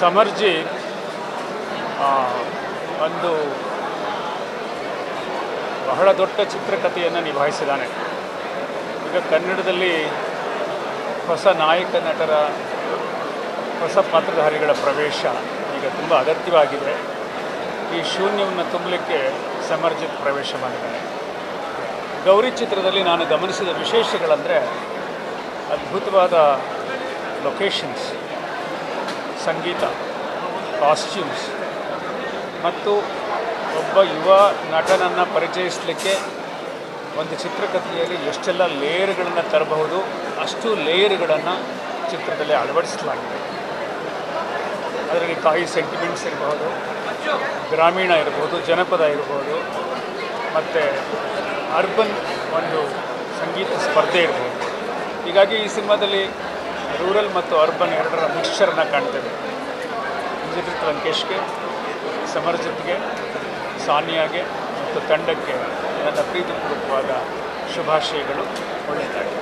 ಸಮರ್ಜಿ ಒಂದು ಬಹಳ ದೊಡ್ಡ ಚಿತ್ರಕಥೆಯನ್ನು ನಿಭಾಯಿಸಿದ್ದಾನೆ. ಈಗ ಕನ್ನಡದಲ್ಲಿ ಹೊಸ ನಾಯಕ ನಟರ ಹೊಸ ಪಾತ್ರಧಾರಿಗಳ ಪ್ರವೇಶ ಈಗ ತುಂಬ ಅಗತ್ಯವಾಗಿದೆ. ಈ ಶೂನ್ಯವನ್ನು ತುಂಬಲಿಕ್ಕೆ ಸಮರ್ಜಿತ್ ಪ್ರವೇಶ ಮಾಡಿದ್ದಾನೆ. ಗೌರಿ ಚಿತ್ರದಲ್ಲಿ ನಾನು ಗಮನಿಸಿದ ವಿಶೇಷಗಳಂದರೆ ಅದ್ಭುತವಾದ ಲೊಕೇಶನ್ಸ್ ಸಂಗೀತ ಕಾಸ್ಟ್ಯೂಮ್ಸ್ ಮತ್ತು ಒಬ್ಬ ಯುವ ನಟನನ್ನು ಪರಿಚಯಿಸಲಿಕ್ಕೆ ಒಂದು ಚಿತ್ರಕಥೆಯಲ್ಲಿ ಎಷ್ಟೆಲ್ಲ ಲೇಯರ್ಗಳನ್ನು ತರಬಹುದು, ಅಷ್ಟು ಲೇಯರ್ಗಳನ್ನು ಚಿತ್ರದಲ್ಲಿ ಅಳವಡಿಸಲಾಗಿದೆ. ಅದರಲ್ಲಿ ತಾಯಿ ಸೆಂಟಿಮೆಂಟ್ಸ್ ಇರಬಹುದು ಗ್ರಾಮೀಣ ಇರಬಹುದು ಜನಪದ ಇರಬಹುದು ಮತ್ತು ಅರ್ಬನ್ ಒಂದು ಸಂಗೀತ ಸ್ಪರ್ಧೆ ಇರ್ಬೋದು. ಹೀಗಾಗಿ ಈ ಸಿನಿಮಾದಲ್ಲಿ ರೂರಲ್ ಮತ್ತು ಅರ್ಬನ್ ಎರಡರ ಮಿಕ್ಸ್ಚರನ್ನು ಕಾಣ್ತೇವೆ ಇಂಜಿತ್ ಲಂಕೇಶ್ಗೆ, ಸಮರ್ಜಿತ್ಗೆ, ಸಾನಿಯಾಗೆ ಮತ್ತು ತಂಡಕ್ಕೆ ನನ್ನ ಪ್ರೀತಿಪೂರ್ವಕವಾದ ಶುಭಾಶಯಗಳು. ಒಳ್ಳೆಯದಾಗಿ